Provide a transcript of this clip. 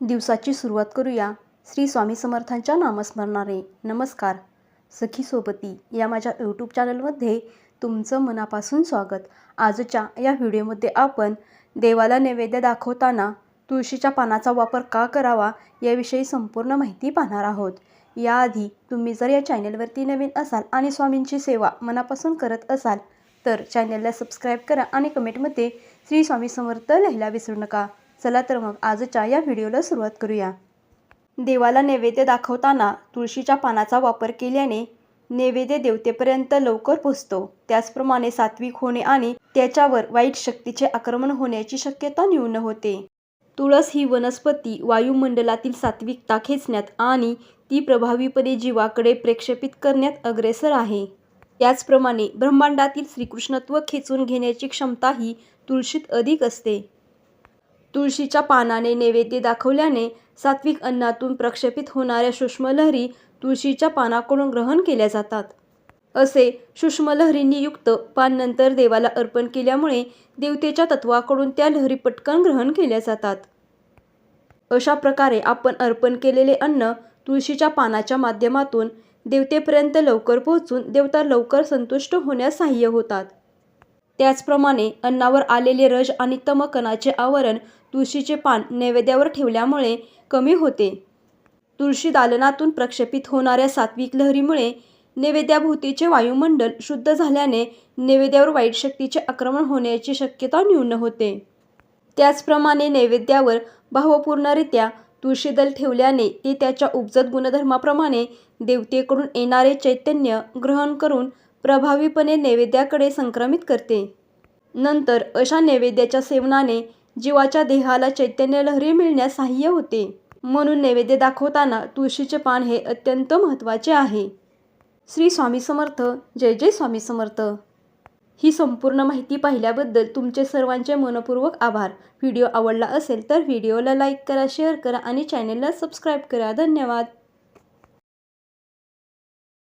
दिवसाची सुरुवात करूया. श्री स्वामी समर्थांच्या नामस्मरणाने. नमस्कार. सखी सोबती या माझ्या यूट्यूब चॅनलमध्ये तुमचं मनापासून स्वागत. आजच्या या व्हिडिओमध्ये आपण देवाला नैवेद्य दाखवताना तुळशीच्या पानाचा वापर का करावा याविषयी संपूर्ण माहिती पाहणार आहोत. याआधी तुम्ही जर या चॅनलवरती नवीन असाल आणि स्वामींची सेवा मनापासून करत असाल तर चॅनलला सबस्क्राईब करा आणि कमेंटमध्ये श्री स्वामी समर्थ लिहायला विसरू नका. चला तर मग आजच्या या व्हिडिओला सुरुवात करूया. देवाला नैवेद्य दाखवताना तुळशीच्या पानाचा वापर केल्याने नैवेद्य देवतेपर्यंत लवकर पोचतो. त्याचप्रमाणे सात्विक होणे आणि त्याच्यावर वाईट शक्तीचे आक्रमण होण्याची शक्यता न्यून होते. तुळस ही वनस्पती वायुमंडलातील सात्विकता खेचण्यात आणि ती प्रभावीपणे जीवाकडे प्रेक्षेपित करण्यात अग्रेसर आहे. त्याचप्रमाणे ब्रह्मांडातील श्रीकृष्णत्व खेचून घेण्याची क्षमताही तुळशीत अधिक असते. तुळशीच्या पानाने नैवेद्य दाखवल्याने सात्विक अन्नातून प्रक्षेपित होणाऱ्या सूक्ष्मलहरी तुळशीच्या पानाकडून ग्रहण केल्या जातात. असे सूक्ष्मलहरींनी युक्त पान नंतर देवाला अर्पण केल्यामुळे देवतेच्या तत्वाकडून त्या लहरी पटकन ग्रहण केल्या जातात. अशा प्रकारे आपण अर्पण केलेले अन्न तुळशीच्या पानाच्या माध्यमातून देवतेपर्यंत लवकर पोहोचून देवता लवकर संतुष्ट होण्यास सहाय्य होतात. त्याचप्रमाणे अन्नावर आलेले रज आणि तमकणाचे आवरण तुळशीचे पान नैवेद्यावर ठेवल्यामुळे कमी होते. तुळशी दालनातून प्रक्षेपित होणाऱ्या सात्विक लहरीमुळे नैवेद्याभोवतीचे वायुमंडल शुद्ध झाल्याने नैवेद्यावर वाईट शक्तीचे आक्रमण होण्याची शक्यता न्यून होते. त्याचप्रमाणे नैवेद्यावर भावपूर्णरित्या तुळशीदल ठेवल्याने ते त्याच्या उपजत गुणधर्माप्रमाणे देवतेकडून येणारे चैतन्य ग्रहण करून प्रभावीपणे नैवेद्याकडे संक्रमित करते. नंतर अशा नैवेद्याच्या सेवनाने जीवाच्या देहाला चैतन्य लहरी मिळण्यास सहाय्य होते. म्हणून नैवेद्य दाखवताना तुळशीचे पान हे अत्यंत महत्त्वाचे आहे. श्री स्वामी समर्थ. जय जय स्वामी समर्थ. ही संपूर्ण माहिती पाहिल्याबद्दल तुमचे सर्वांचे मनपूर्वक आभार. व्हिडिओ आवडला असेल तर व्हिडिओला लाईक करा शेअर करा आणि चॅनलला सबस्क्राईब करा. धन्यवाद.